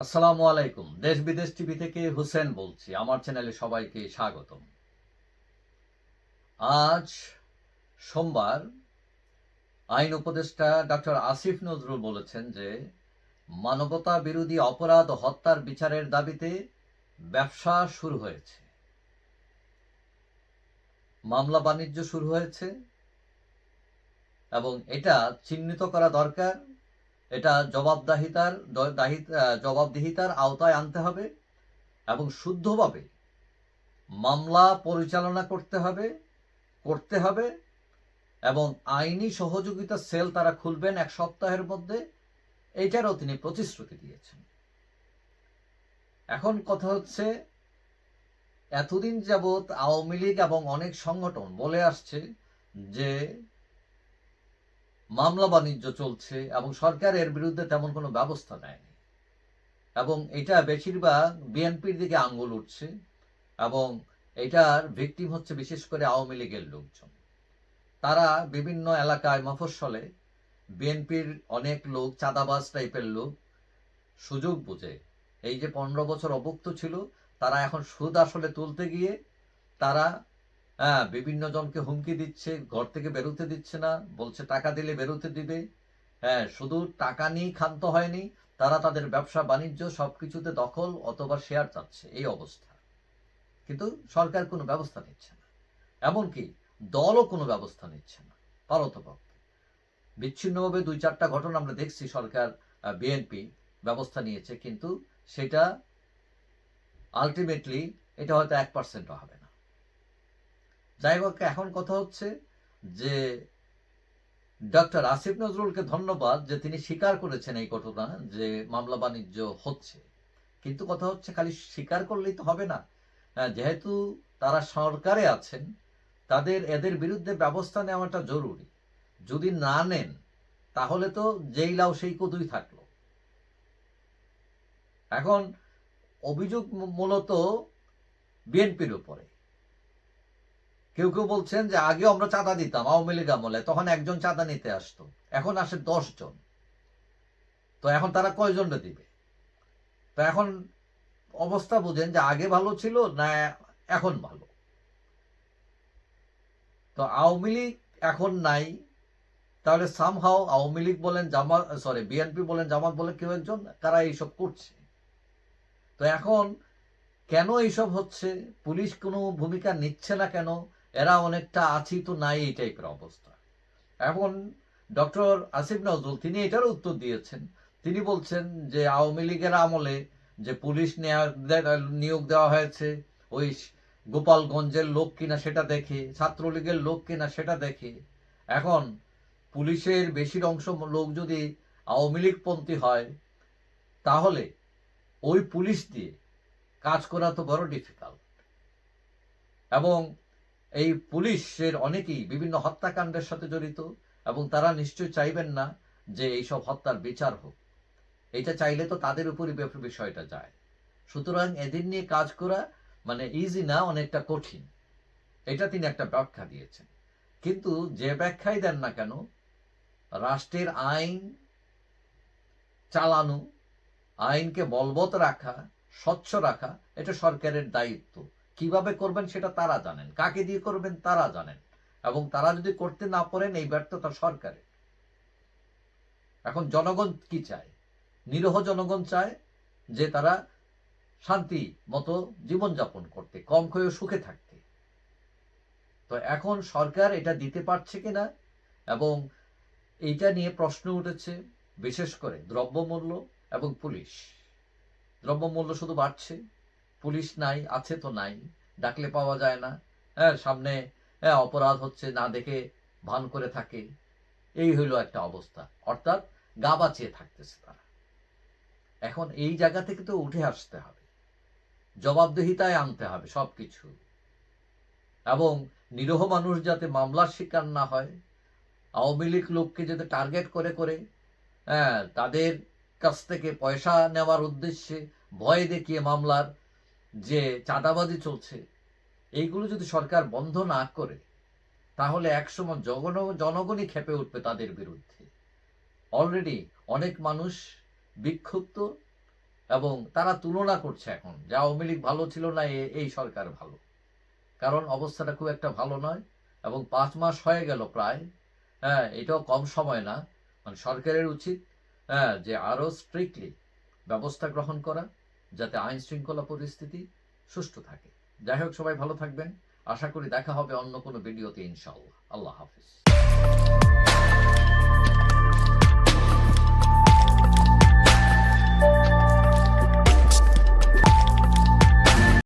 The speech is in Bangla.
আসসালামু আলাইকুম। দেশ বিদেশ টিভি থেকে হুসেন বলছি। আমার চ্যানেলে সবাইকে স্বাগতম। আজ সোমবার আইন উপদেষ্টা ডক্টর আসিফ নজরুল বলেছেন যে, মানবতা বিরোধী অপরাধ হত্যার বিচারের দাবিতে ব্যবসা শুরু হয়েছে। মামলা বাণিজ্য শুরু হয়েছে এবং এটা চিহ্নিত করা দরকার। এটা জবাবদাহিতার জবাবদিহিতার আওতায় আনতে হবে এবং শুদ্ধভাবে মামলা পরিচালনা করতে হবে করতে হবে এবং আইনি সহযোগিতা সেল তারা খুলবেন এক সপ্তাহের মধ্যে। এইটারও তিনি প্রতিশ্রুতি দিয়েছেন। এখন কথা হচ্ছে, এতদিন যাবৎ আওয়ামী লীগ এবং অনেক সংগঠন বলে আসছে যে মামলা বাণিজ্য চলছে এবং সরকার এর বিরুদ্ধে তেমন কোনো ব্যবস্থা নেয়নি। এবং এটা বেশিরভাগ বিএনপির দিকে আঙ্গুল উঠছে এবং এটার ভিকটিম হচ্ছে বিশেষ করে আওয়ামী লীগের লোকজন। তারা বিভিন্ন এলাকায় মফস্বলে বিএনপির অনেক লোক, চাঁদাবাজ টাইপের লোক সুযোগ বুঝে। এই যে পনেরো বছর অভুক্ত ছিল, তারা এখন সুদ আসলে তুলতে গিয়ে তারা হ্যাঁ বিভিন্ন জনকে হুমকি দিচ্ছে, ঘর থেকে বেরোতে দিচ্ছে না, বলছে টাকা দিলে বেরোতে দিবে। হ্যাঁ শুধু টাকা নিয়ে ক্ষান্ত হয়নি, তারা তাদের ব্যবসা, বাণিজ্য সবকিছুতে দখল অথবা শেয়ার চাচ্ছে, এই অবস্থা। কিন্তু সরকার কোনো ব্যবস্থা নিচ্ছে না। এমনকি দলও কোনো ব্যবস্থা নিচ্ছে না পারতপক্ষে বিচ্ছিন্নভাবে দুই চারটা ঘটনা আমরা দেখছি সরকার বিএনপি ব্যবস্থা নিয়েছে, কিন্তু সেটা আলটিমেটলি এটা হয়তো এক পার্সেন্টও হবে যাই হোক, এখন কথা হচ্ছে যে ডক্টর আসিফ নজরুলকে ধন্যবাদ যে তিনি স্বীকার করেছেন এই ঘটনা, যে মামলা বাণিজ্য হচ্ছে। কিন্তু কথা হচ্ছে খালি স্বীকার করলেই তো হবে না। যেহেতু তারা সরকারে আছেন, তাদের, এদের বিরুদ্ধে ব্যবস্থা নেওয়াটা জরুরি। যদি না নেন, তাহলে তো যেই লাও সেই কদুই থাকল। এখন অভিযোগ মূলত বিএনপির উপরে। কেউ কেউ বলছেন যে আগে আমরা চাঁদা দিতাম, আওয়ামী লীগ আমলে। তখন একজন চাঁদা নিতে আসতো। এখন আসে জন তো এখন তারা কয়জনটা দিবে? তো এখন অবস্থা বুঝেন যে আগে ভালো ছিল না এখন ভালো। তো আওয়ামী লীগ এখন নাই। তাহলে সামহাও আওয়ামী লীগ বলেন, জামাত সরি বিএনপি বলেন, জামাত বলে কেউ একজন, তারা এইসব করছে। তো এখন কেন এইসব হচ্ছে? পুলিশ কোনো ভূমিকা নিচ্ছে না কেন? এরা অনেকটা আছি তো নাই এই টাইপের অবস্থা। এখন ডক্টর আসিফ নজরুল, তিনি এটারও উত্তর দিয়েছেন। তিনি বলছেন যে, আওয়ামী লীগের আমলে যে পুলিশ নেয়া- নিয়োগ দেওয়া হয়েছে, ওই গোপালগঞ্জের লোক কিনা সেটা দেখে, ছাত্রলীগের লোক কিনা সেটা দেখে, এখন পুলিশের বেশির অংশ লোক যদি আওয়ামী লীগপন্থী হয়, তাহলে ওই পুলিশ দিয়ে কাজ করা তো বড় ডিফিকাল্ট এবং এই পুলিশের অনেকেই বিভিন্ন হত্যাকাণ্ডের সাথে জড়িত এবং তারা নিশ্চয়ই চাইবেন না যে এইসব হত্যার বিচার হোক। এটা চাইলে তো তাদের উপরই বিষয়টা যায়। সুতরাং এদের নিয়ে কাজ করা মানে ইজি না, অনেকটা কঠিন। এটা তিনি একটা ব্যাখ্যা দিয়েছেন। কিন্তু যে ব্যাখ্যাই দেন না কেন, রাষ্ট্রের আইন চালানো, আইনকে বলবৎ রাখা, স্বচ্ছ রাখা, এটা সরকারের দায়িত্ব। কীভাবে করবেন সেটা তারা জানেন। কাকে দিয়ে করবেন তারা জানেন। এবং তারা যদি করতে না পারেন, এই ব্যর্থতা সরকারের। এখন জনগণ কি চায়? নিরহ জনগণ চায় যে তারা শান্তি মতো জীবনযাপন করতে, কম খেয়ে সুখে থাকতে। তো এখন সরকার এটা দিতে পারছে কিনা? এবং এইটা নিয়ে প্রশ্ন উঠেছে, বিশেষ করে দ্রব্যমূল্য এবং পুলিশ। দ্রব্যমূল্য শুধু বাড়ছে পুলিশ নাই, আছে তো নাই। ডাকলে পাওয়া যায় না। হ্যাঁ সামনে হ্যাঁ অপরাধ হচ্ছে, না দেখে ভান করে থাকে। এই হইল একটা অবস্থা। অর্থাৎ গা বাঁচিয়ে থাকতেছে তারা। এখন এই জায়গা থেকে তো উঠে আসতে হবে। জবাবদিহিতায় আনতে হবে সবকিছু। এবং নিরহ মানুষ যাতে মামলার শিকার না হয়, আওয়ামী লীগ লোককে যাতে টার্গেট করে করে হ্যাঁ তাদের কাছ থেকে পয়সা নেওয়ার উদ্দেশ্যে ভয় দেখিয়ে মামলার যে চাঁদাবাজি চলছে, এইগুলো যদি সরকার বন্ধ না করে, তাহলে একসময় জগন, জনগণই খেপে উঠবে তাদের বিরুদ্ধে। অলরেডি অনেক মানুষ বিক্ষুব্ধ এবং তারা তুলনা করছে এখন, যে আওয়ামী লীগ ভালো ছিল না এই সরকার ভালো। কারণ অবস্থাটা খুব একটা ভালো নয় এবং পাঁচ মাস হয়ে গেল প্রায়। হ্যাঁ এটাও কম সময় না। মানে সরকারের উচিত হ্যাঁ যে আরও স্ট্রিক্টলি ব্যবস্থা গ্রহণ করা। যাতে আইন শৃঙ্খলা পরিস্থিতি সুষ্ঠু থাকে। যাই হোক, সবাই ভালো থাকবেন। আশা করি দেখা হবে অন্য কোনো ভিডিওতে ইনশাআল্লাহ। আল্লাহ হাফিজ।